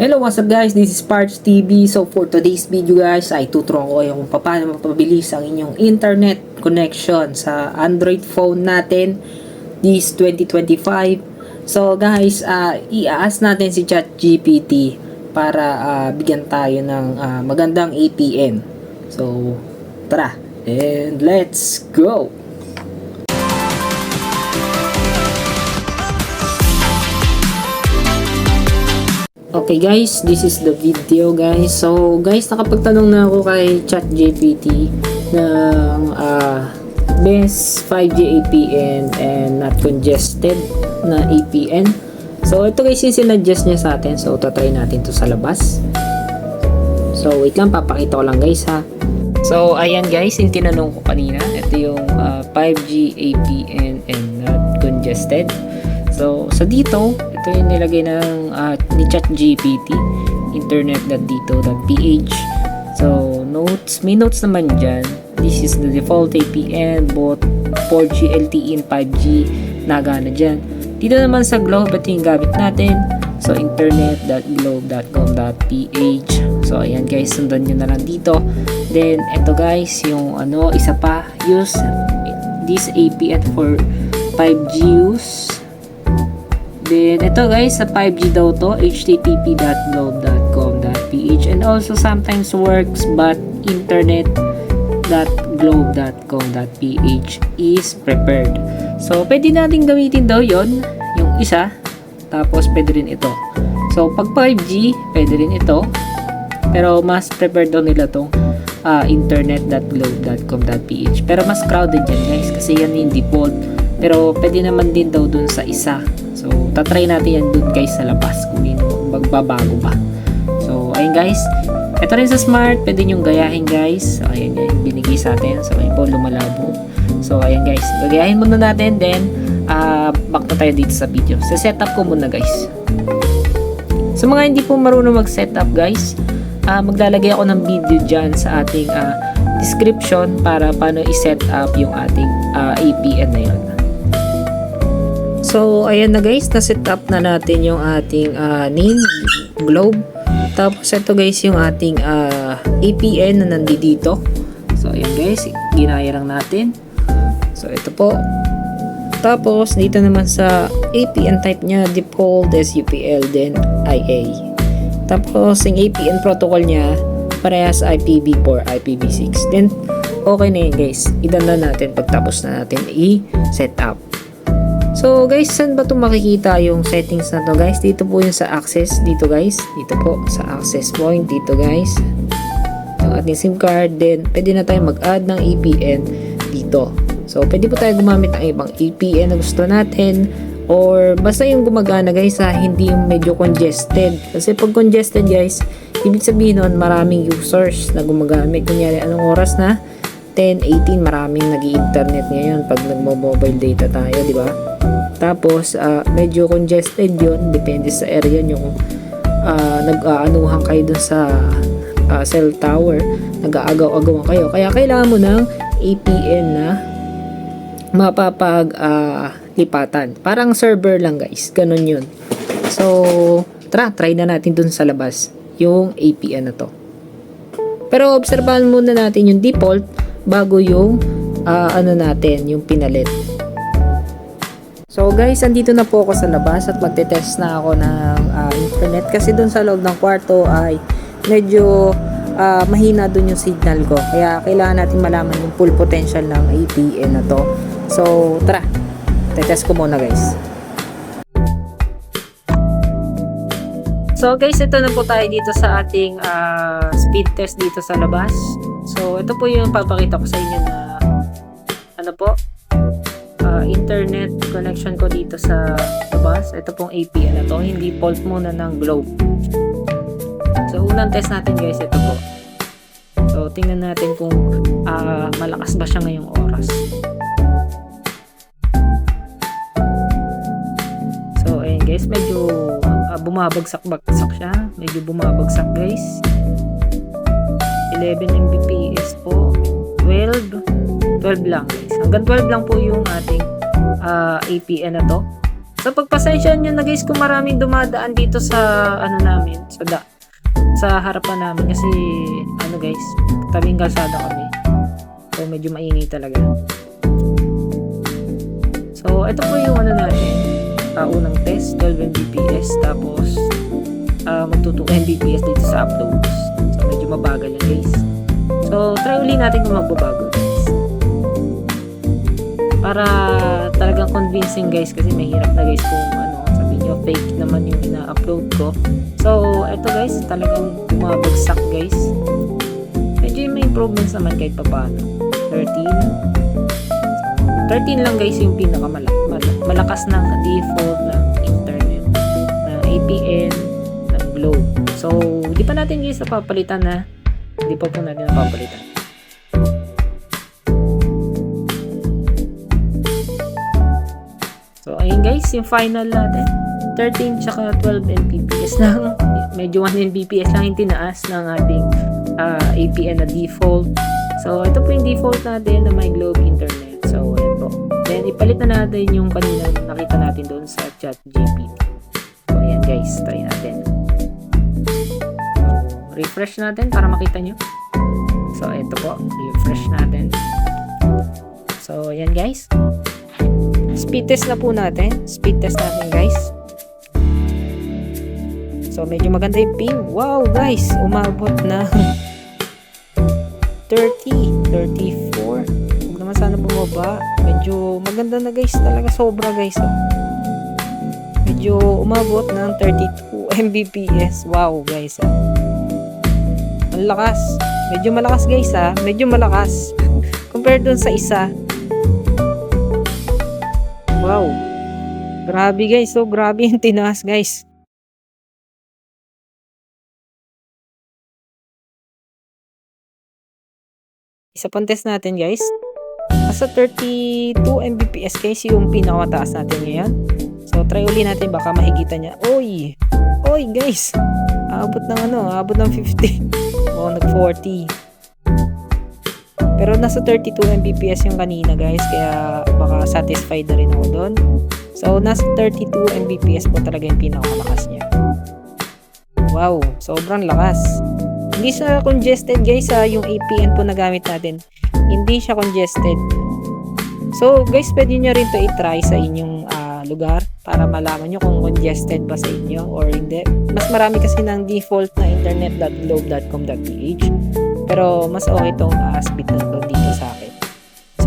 Hello, what's up guys? This is Parts TV. So for today's video guys, ay tuturuan ko kayo kung paano mapabilis ang inyong internet connection sa Android phone natin this 2025. So guys, uh, i-ask natin si ChatGPT para ah, bigyan tayo ng ah, magandang APN. So tara, and let's go! Okay guys, this is the video guys. So guys, nakapagtanong na ako kay ChatGPT ng ah, best 5G APN and not congested na APN. So ito guys yung sinuggest niya sa atin. So tatry natin to sa labas. So wait lang, papakita ko lang guys ha. So ayan guys, yung tinanong ko kanina. Ito yung ah, 5G APN and not congested. So, sa dito, ito yung nilagay ng uh, ni ChatGPT, internet.dito.ph. So, notes, may notes naman dyan. This is the default APN, both 4G, LTE, and 5G, nagana dyan. Dito naman sa Globe, ito yung gamit natin. So, internet.globe.com.ph. So, ayan guys, sundan nyo na lang dito. Then, ito guys, yung ano, isa pa, use this APN for 5G use. Then, ito guys, sa 5G daw to, http.globe.com.ph and also sometimes works but internet.globe.com.ph is prepared. So, pwede natin gamitin daw yon yung isa, tapos pwede rin ito. So, pag 5G, pwede rin ito, pero mas prepared daw nila tong uh, internet.globe.com.ph pero mas crowded yan guys kasi yan yung default. Pero pwede naman din daw dun sa isa so tatry natin yan dun guys sa labas kung yun magbabago ba so ayun guys. Ito rin sa smart. Pwede nyong gayahin guys. So yan yung binigay sa atin. So ayun po lumalabo. So ayan guys. Gagayahin muna natin. Then uh, back na tayo dito sa video. Sa setup ko muna guys. Sa mga hindi po marunong mag-setup guys, ah, maglalagay ako ng video dyan sa ating ah, description para paano i-set up yung ating ah, APN na yun. So, ayan na guys, na-set up na natin yung ating ah, name, globe. Tapos ito guys yung ating ah, APN na nandito. So, ayan guys, ginaya lang natin. So, ito po. Tapos, dito naman sa APN type niya, default SUPL, then IA. Tapos, yung APN protocol niya, parehas IPv4, IPv6. Then, okay na yun guys. Idan na natin pagtapos na natin i-set up. So, guys, saan ba ito makikita yung settings na to guys? Dito po yung sa access. Dito guys. Dito po sa access point. Dito guys. Yung ating SIM card. Then, pwede na tayo mag-add ng APN dito. So, pwede po tayo gumamit ng ibang APN na gusto natin or basta yung gumagana guys ha, hindi yung medyo congested. Kasi pag congested guys, ibig sabihin nun maraming users na gumagamit. Kunyari, anong oras na? 10, 18, maraming nag internet ngayon pag nagmo-mobile data tayo, di ba? Tapos, ah, medyo congested yun, depende sa area nyo kung ah, nag-aanuhan kayo dun sa ah, cell tower, nag-aagaw-agawan kayo. Kaya kailangan mo ng APN na mapapag ah, lipatan. Parang server lang guys. Ganun yun. So, tara, try na natin dun sa labas yung APN na to. Pero obserbahan muna natin yung default bago yung ah, ano natin, yung pinalit. So guys, andito na po ako sa labas at magte-test na ako ng ah, internet kasi dun sa loob ng kwarto ay medyo ah, mahina dun yung signal ko. Kaya kailangan natin malaman yung full potential ng APN na to. So, tara. Tetest ko muna guys. So guys, ito na po tayo dito sa ating ah, speed test dito sa labas. So ito po yung papakita ko sa inyo na ano po, internet connection ko dito sa labas. Ito pong APN na to, hindi fault muna ng Globe. So unang test natin guys, ito po. So tingnan natin kung ah, malakas ba siya ngayong oras. So ayun guys, medyo ah, bumabagsak-bagsak siya. Medyo bumabagsak guys. 11 Mbps po. 12. 12 lang guys. Hanggang 12 lang po yung ating ah, APN na to. So pagpasensyahan nyo na guys kung maraming dumadaan dito sa ano namin, sa da sa harapan namin kasi ano guys, tabing kalsada kami. So medyo maingay talaga. So ito po yung ano natin, uh, unang test 12 Mbps tapos uh, magtuto Mbps dito sa uploads. So medyo mabagal yan guys. So try uli natin kung magbabago. Para talagang convincing guys kasi mahirap na guys kung ano sabi nyo fake naman yung ina-upload ko. So ito guys talagang bumabagsak guys. Medyo may improvements naman kahit pa paano. 13 13 lang guys yung pinakamalak mal- malakas ng default ng internet na APN ng Globe. So, di pa natin guys napapalitan na hindi pa po natin napapalitan. Guys, yung final natin. 13 tsaka 12 Mbps lang. Medyo 1 Mbps lang yung tinaas ng ating ah, APN na default. So, ito po yung default natin na may Globe Internet. So, ayan po. Then, ipalit na natin yung kanina nakita natin doon sa chat GPT. So, ayan guys, try natin. So, refresh natin para makita nyo. So, ito po. Refresh natin. So, ayan guys. Speed test na po natin. Speed test natin guys. So, medyo maganda yung ping. Wow, guys! Umabot na 30, 34. Huwag naman sana bumaba. Medyo maganda na guys. Talaga sobra guys. Oh. Medyo umabot ng 32 Mbps. Wow guys. Ah. Ang lakas. Medyo malakas guys ah. Medyo malakas. Compared dun sa isa. Grabe guys. So grabe yung tinaas guys. Isa pang test natin guys. Nasa 32 Mbps guys yung pinakamataas natin ngayon. So try uli natin baka mahigitan niya. Oy! Oy guys! Aabot ng ano, aabot ng 50. O nag 40. Pero nasa 32 Mbps yung kanina guys kaya baka satisfied na rin ako doon. So nasa 32 Mbps po talaga yung pinakamalakas niya. Wow, sobrang lakas. Hindi siya congested guys ha, yung APN po na gamit natin. Hindi siya congested. So guys, pwede nyo rin to i-try sa inyong ah, lugar para malaman nyo kung congested ba sa inyo or hindi. Mas marami kasi ng default na internet.globe.com.ph pero mas okay tong uh, speed ng doon dito sa akin.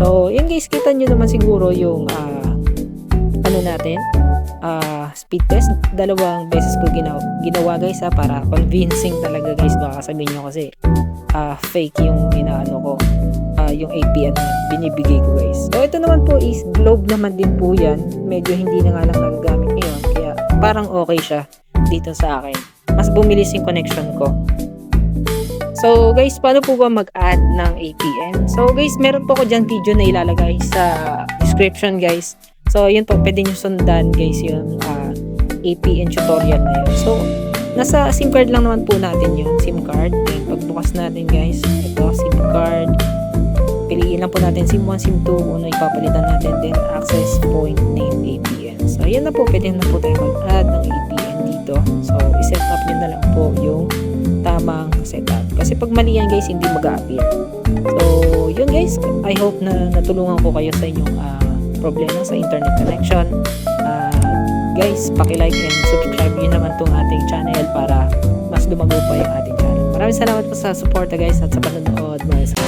So, yun guys, kita nyo naman siguro yung ah, ano natin, ah, speed test. Dalawang beses ko ginawa, ginawa guys ha, para convincing talaga guys. Baka sabihin nyo kasi ah, fake yung inaano ko, ah, yung APN na binibigay ko guys. So ito naman po is globe naman din po yan. Medyo hindi na nga lang nagagamit ngayon. Kaya parang okay siya dito sa akin. Mas bumilis yung connection ko. So guys, paano po ba mag-add ng APN? So guys, meron po ako dyan video na ilalagay sa description guys. So yun po, pwede nyo sundan guys yung ah, APN tutorial na yun. So, nasa SIM card lang naman po natin yun, SIM card. Pagbukas natin guys, ito, SIM card. Piliin lang po natin SIM 1, SIM 2, kung ano ipapalitan natin. Then, access point name APN. So, yan na po, pwede na po tayo mag-add ng APN dito. So, iset up nyo na lang po yung tamang setup. Kasi pag mali yan guys, hindi mag-appear. So, yun guys, I hope na natulungan ko kayo sa inyong ah, problema sa internet connection. Ah, guys, paki-like and subscribe nyo naman tong ating channel para mas lumago pa yung ating channel. Maraming salamat po sa suporta guys at sa panonood. Maraming.